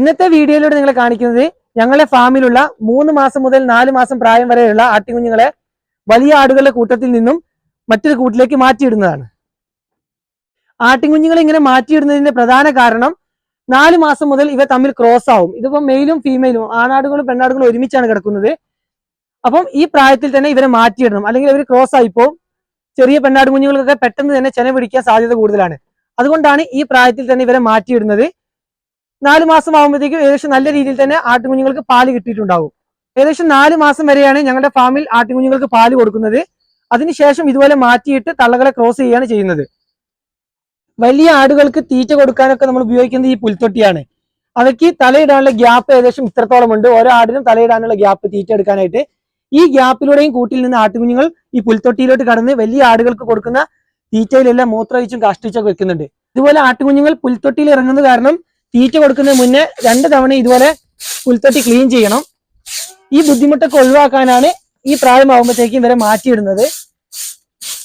ഇന്നത്തെ വീഡിയോയിലൂടെ നിങ്ങളെ കാണിക്കുന്നത് ഞങ്ങളുടെ ഫാമിലുള്ള മൂന്ന് മാസം മുതൽ നാല് മാസം പ്രായം വരെയുള്ള ആട്ടിക്കുഞ്ഞുങ്ങളെ വലിയ ആടുകളുടെ കൂട്ടത്തിൽ നിന്നും മറ്റൊരു കൂട്ടിലേക്ക് മാറ്റിയിടുന്നതാണ്. ആട്ടിൻകുഞ്ഞുങ്ങളെ ഇങ്ങനെ മാറ്റിയിടുന്നതിന്റെ പ്രധാന കാരണം നാല് മാസം മുതൽ ഇവ തമ്മിൽ ക്രോസ് ആവും. ഇതിപ്പോ മെയിലും ഫീമെയിലും ആണാടുകളും പെണ്ണാടുകളും ഒരുമിച്ചാണ് കിടക്കുന്നത്. അപ്പം ഈ പ്രായത്തിൽ തന്നെ ഇവരെ മാറ്റിയിടണം. അല്ലെങ്കിൽ ഇവർ ക്രോസ് ആയിപ്പോ ചെറിയ പെണ്ണാട് കുഞ്ഞുങ്ങൾക്കൊക്കെ പെട്ടെന്ന് തന്നെ ചെന പിടിക്കാൻ സാധ്യത കൂടുതലാണ്. അതുകൊണ്ടാണ് ഈ പ്രായത്തിൽ തന്നെ ഇവരെ മാറ്റിയിടുന്നത്. നാല് മാസം ആകുമ്പോഴത്തേക്കും ഏകദേശം നല്ല രീതിയിൽ തന്നെ ആട്ടുകുഞ്ഞുങ്ങൾക്ക് പാൽ കിട്ടിയിട്ടുണ്ടാവും. ഏകദേശം നാല് മാസം വരെയാണ് ഞങ്ങളുടെ ഫാമിൽ ആട്ടുകുഞ്ഞുങ്ങൾക്ക് പാൽ കൊടുക്കുന്നത്. അതിനുശേഷം ഇതുപോലെ മാറ്റിയിട്ട് തള്ളകളെ ക്രോസ് ചെയ്യുകയാണ് ചെയ്യുന്നത്. വലിയ ആടുകൾക്ക് തീറ്റ കൊടുക്കാനൊക്കെ നമ്മൾ ഉപയോഗിക്കുന്നത് ഈ പുൽത്തൊട്ടിയാണ്. അവയ്ക്ക് തലയിടാനുള്ള ഗ്യാപ്പ് ഏകദേശം ഇത്രത്തോളം ഉണ്ട്. ഓരോ ആടിനും തലയിടാനുള്ള ഗ്യാപ്പ് തീറ്റ എടുക്കാനായിട്ട്. ഈ ഗ്യാപ്പിലൂടെയും കൂട്ടിൽ നിന്ന് ആട്ടുകുഞ്ഞുങ്ങൾ ഈ പുൽത്തൊട്ടിയിലോട്ട് കടന്ന് വലിയ ആടുകൾക്ക് കൊടുക്കുന്ന തീറ്റയിലെല്ലാം മൂത്രമൊഴിച്ചും കാഷ്ടിച്ചൊക്കെ വെക്കുന്നുണ്ട്. ഇതുപോലെ ആട്ടുകുഞ്ഞുങ്ങൾ പുൽത്തൊട്ടിയിൽ ഇറങ്ങുന്നത് കാരണം തീറ്റ കൊടുക്കുന്നതിന് മുന്നേ രണ്ട് തവണ ഇതുപോലെ പുൽത്തട്ടി ക്ലീൻ ചെയ്യണം. ഈ ബുദ്ധിമുട്ടൊക്കെ ഒഴിവാക്കാനാണ് ഈ പ്രായമാകുമ്പോഴത്തേക്കും ഇവരെ മാറ്റിയിടുന്നത്.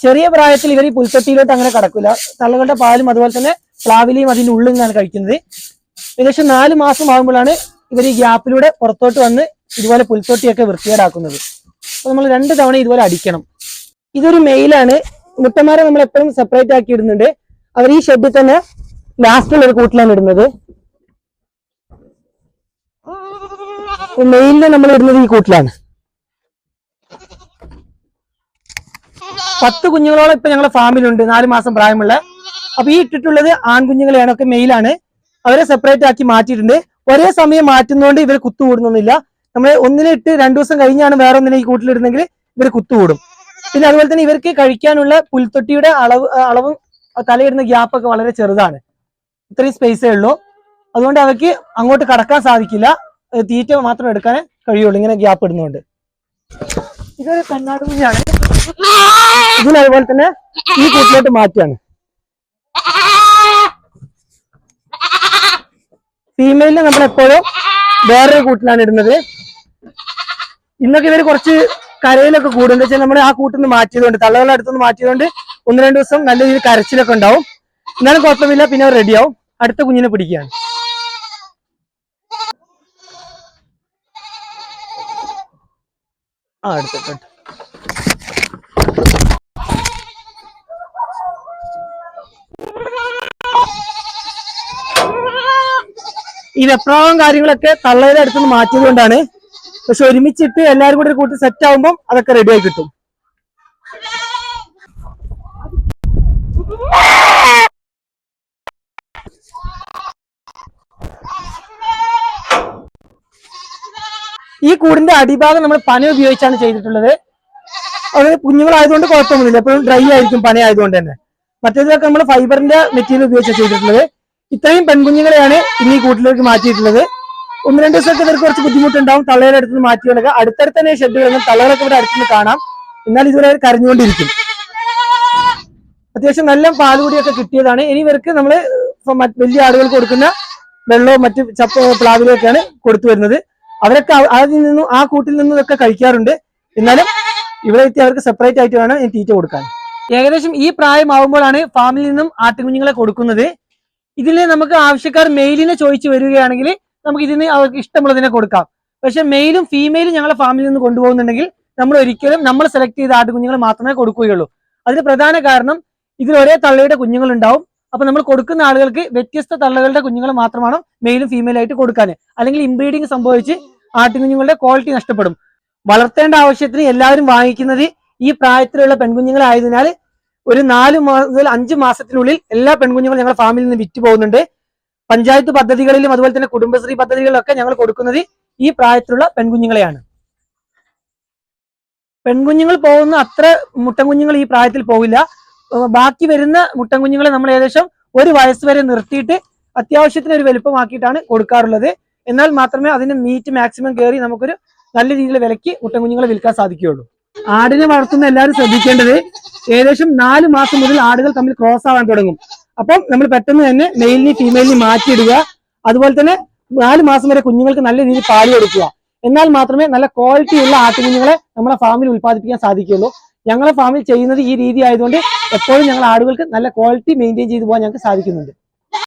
ചെറിയ പ്രായത്തിൽ ഇവർ ഈ പുൽത്തട്ടിയിലോട്ട് അങ്ങനെ കടക്കില്ല തള്ളകളുടെ പാലും അതുപോലെ തന്നെ പ്ലാവിലെയും അതിന്റെ ഉള്ളിൽ നിന്നാണ് കഴിക്കുന്നത്. ഏകദേശം നാല് മാസം ആകുമ്പോഴാണ് ഇവർ ഈ ഗ്യാപ്പിലൂടെ പുറത്തോട്ട് വന്ന് ഇതുപോലെ പുൽത്തൊട്ടിയൊക്കെ വൃത്തികേടാക്കുന്നത്. അപ്പൊ നമ്മൾ രണ്ട് തവണ ഇതുപോലെ അടിക്കണം. ഇതൊരു മെയിലാണ് മുട്ടന്മാരെ നമ്മൾ എപ്പോഴും സെപ്പറേറ്റ് ആക്കി ഇടുന്നുണ്ട്. അവർ ഈ ഷെഡിൽ തന്നെ ലാസ്റ്റുള്ള ഒരു കൂട്ടിലാണ് ഇടുന്നത്. മെയിലിനെ നമ്മൾ ഇടുന്നത് ഈ കൂട്ടിലാണ്. പത്ത് കുഞ്ഞുങ്ങളോളം ഇപ്പൊ ഞങ്ങളുടെ ഫാമിലുണ്ട് നാല് മാസം പ്രായമുള്ള. അപ്പൊ ഈ ഇട്ടിട്ടുള്ളത് ആൺകുഞ്ഞുങ്ങളെയാണ് ഒക്കെ മെയിലാണ് അവരെ സെപ്പറേറ്റ് ആക്കി മാറ്റിയിട്ടുണ്ട്. ഒരേ സമയം മാറ്റുന്നതുകൊണ്ട് ഇവർ കുത്തുകൂടുന്നൊന്നുമില്ല. നമ്മൾ ഒന്നിനെ ഇട്ട് രണ്ടു ദിവസം കഴിഞ്ഞാണ് വേറെ ഒന്നിനെ ഈ കൂട്ടിലിടുന്നെങ്കിൽ ഇവർ കുത്തുകൂടും. പിന്നെ അതുപോലെ തന്നെ ഇവർക്ക് കഴിക്കാനുള്ള പുൽത്തൊട്ടിയുടെ അളവ് അളവും തലയിടുന്ന ഗ്യാപ്പൊക്കെ വളരെ ചെറുതാണ്. ഇത്രയും സ്പേസേ ഉള്ളൂ. അതുകൊണ്ട് അവർക്ക് അങ്ങോട്ട് കടക്കാൻ സാധിക്കില്ല. തീറ്റ മാത്രം എടുക്കാനേ കഴിയുള്ളൂ. ഇങ്ങനെ ഗ്യാപ്പ് ഇടുന്നുണ്ട്. ഇതൊരു കണ്ണാട് കുഞ്ഞാണ് ഇതിന് അതുപോലെ തന്നെ ഈ കൂട്ടിലോട്ട് മാറ്റിയാണ് ഫീമെയിലിനെ നമ്മൾ എപ്പോഴും വേറൊരു കൂട്ടിലാണ് ഇടുന്നത്. ഇന്നൊക്കെ ഇവർ കുറച്ച് കരയിലൊക്കെ കൂടും. വെച്ചാൽ നമ്മൾ ആ കൂട്ടിൽ നിന്ന് മാറ്റിയതുകൊണ്ട് തള്ളകളുടെ അടുത്തുനിന്ന് മാറ്റിയതുകൊണ്ട് ഒന്ന് രണ്ട് ദിവസം നല്ല രീതിയിൽ കരച്ചിലൊക്കെ ഉണ്ടാവും. എന്നാലും കുഴപ്പമില്ല പിന്നെ അവർ റെഡിയാവും അടുത്ത കുഞ്ഞിനെ പിടിക്കുകയാണ്. ആ എടുത്തിട്ടുണ്ട്. ഈ വെപ്രാളം കാര്യങ്ങളൊക്കെ തള്ളയുടെ അടുത്തുനിന്ന് മാറ്റിയത് കൊണ്ടാണ് പക്ഷെ ഒരുമിച്ചിട്ട് എല്ലാവരും കൂടി ഒരു കൂട്ടി സെറ്റ് ആവുമ്പോൾ അതൊക്കെ റെഡിയായി കിട്ടും. ഈ കൂടിന്റെ അടിഭാഗം നമ്മൾ പന ഉപയോഗിച്ചാണ് ചെയ്തിട്ടുള്ളത്. അത് കുഞ്ഞുങ്ങളായതുകൊണ്ട് കുഴപ്പമൊന്നുമില്ല. എപ്പോഴും ഡ്രൈ ആയിരിക്കും പന ആയതുകൊണ്ട് തന്നെ. മറ്റേതൊക്കെ നമ്മൾ ഫൈബറിന്റെ മെറ്റീരിയൽ ഉപയോഗിച്ചാണ് ചെയ്തിട്ടുള്ളത്. ഇത്രയും പെൺകുഞ്ഞുങ്ങളെയാണ് ഇനി ഈ കൂട്ടിലേക്ക് മാറ്റിയിട്ടുള്ളത്. ഒന്ന് രണ്ട് ദിവസമൊക്കെ ഇവർക്ക് കുറച്ച് ബുദ്ധിമുട്ടുണ്ടാവും. തള്ളയുടെ അടുത്ത് നിന്ന് കിടക്കുക അടുത്തടുത്ത് തന്നെ ഷെഡ് കിടന്ന് തള്ളകളൊക്കെ ഇവിടെ അടുത്തുനിന്ന് കാണാം. എന്നാൽ ഇതുവരെ കരഞ്ഞുകൊണ്ടിരിക്കും. അത്യാവശ്യം നല്ല പാലുകൂടിയൊക്കെ കിട്ടിയതാണ്. ഇനി ഇവർക്ക് നമ്മൾ വലിയ ആളുകൾക്ക് കൊടുക്കുന്ന വെള്ളവും മറ്റ് ചപ്പ് പ്ലാവിലൊക്കെയാണ് കൊടുത്തു വരുന്നത്. അവരൊക്കെ അതിൽ നിന്നും ആ കൂട്ടിൽ നിന്നും ഒക്കെ കഴിക്കാറുണ്ട്. എന്നാലും ഇവിടെ എത്തി അവർക്ക് സെപ്പറേറ്റ് ആയിട്ട് വേണം തീറ്റ കൊടുക്കാൻ. ഏകദേശം ഈ പ്രായമാവുമ്പോഴാണ് ഫാമിൽ നിന്നും ആട്ടുകുഞ്ഞുങ്ങളെ കൊടുക്കുന്നത്. ഇതിൽ നമുക്ക് ആവശ്യക്കാർ മെയിലിനെ ചോദിച്ചു വരികയാണെങ്കിൽ നമുക്ക് ഇതിന് അവർക്ക് ഇഷ്ടമുള്ളതിനെ കൊടുക്കാം. പക്ഷെ മെയിലും ഫീമെയിലും ഞങ്ങളെ ഫാമിൽ നിന്ന് കൊണ്ടുപോകുന്നുണ്ടെങ്കിൽ നമ്മൾ ഒരിക്കലും നമ്മൾ സെലക്ട് ചെയ്ത ആട്ടുകുഞ്ഞുങ്ങൾ മാത്രമേ കൊടുക്കുകയുള്ളൂ. അതിന് പ്രധാന കാരണം ഇതിൽ ഒരേ തള്ളയുടെ കുഞ്ഞുങ്ങൾ ഉണ്ടാവും. അപ്പൊ നമ്മൾ കൊടുക്കുന്ന ആളുകൾക്ക് വ്യത്യസ്ത തള്ളകളുടെ കുഞ്ഞുങ്ങൾ മാത്രമാണ് മെയിലും ഫീമെയിലും ആയിട്ട് കൊടുക്കാൻ. അല്ലെങ്കിൽ ഇംബ്രീഡിങ് സംഭവിച്ച് ആട്ടുകുഞ്ഞുങ്ങളുടെ ക്വാളിറ്റി നഷ്ടപ്പെടും. വളർത്തേണ്ട ആവശ്യത്തിന് എല്ലാവരും വാങ്ങിക്കുന്നത് ഈ പ്രായത്തിലുള്ള പെൺകുഞ്ഞുങ്ങളായതിനാൽ ഒരു നാല് മുതൽ അഞ്ച് മാസത്തിനുള്ളിൽ എല്ലാ പെൺകുഞ്ഞുങ്ങളും ഞങ്ങളുടെ ഫാമിൽ നിന്ന് വിറ്റ് പോകുന്നുണ്ട്. പഞ്ചായത്ത് പദ്ധതികളിലും അതുപോലെ തന്നെ കുടുംബശ്രീ പദ്ധതികളിലൊക്കെ ഞങ്ങൾ കൊടുക്കുന്നത് ഈ പ്രായത്തിലുള്ള പെൺകുഞ്ഞുങ്ങളെയാണ്. പെൺകുഞ്ഞുങ്ങൾ പോകുന്ന അത്ര മുട്ടൻകുഞ്ഞുങ്ങൾ ഈ പ്രായത്തിൽ പോകില്ല ബാക്കി വരുന്ന മുട്ടൻകുഞ്ഞുങ്ങളെ നമ്മൾ ഏകദേശം ഒരു വയസ്സ് വരെ നിർത്തിയിട്ട് അത്യാവശ്യത്തിന് ഒരു വലുപ്പമാക്കിയിട്ടാണ് കൊടുക്കാറുള്ളത്. എന്നാൽ മാത്രമേ അതിന് മീറ്റ് മാക്സിമം കയറി നമുക്കൊരു നല്ല രീതിയിൽ വിലക്ക് മുട്ടൻകുഞ്ഞുങ്ങളെ വിൽക്കാൻ സാധിക്കുകയുള്ളൂ. ആടിനെ വളർത്തുന്ന എല്ലാവരും ശ്രദ്ധിക്കേണ്ടത് ഏകദേശം നാല് മാസം മുതൽ ആടുകൾ തമ്മിൽ ക്രോസ് ആവാൻ തുടങ്ങും. അപ്പം നമ്മൾ പെട്ടെന്ന് തന്നെ മെയിലിനെയും ഫീമെയിലിനെയും മാറ്റിയിടുക. അതുപോലെ തന്നെ നാല് മാസം വരെ കുഞ്ഞുങ്ങൾക്ക് നല്ല രീതിയിൽ പാൽ കൊടുക്കുക. എന്നാൽ മാത്രമേ നല്ല ക്വാളിറ്റി ഉള്ള ആട്ടുകുഞ്ഞുങ്ങളെ നമ്മളെ ഫാമിൽ ഉൽപ്പാദിപ്പിക്കാൻ സാധിക്കുകയുള്ളൂ. ഞങ്ങളെ ഫാമിൽ ചെയ്യുന്നത് ഈ രീതി ആയതുകൊണ്ട് എപ്പോഴും ഞങ്ങൾ ആടുകൾക്ക് നല്ല ക്വാളിറ്റി മെയിന്റെയിൻ ചെയ്തു പോകാൻ ഞങ്ങൾക്ക് സാധിക്കുന്നുണ്ട്.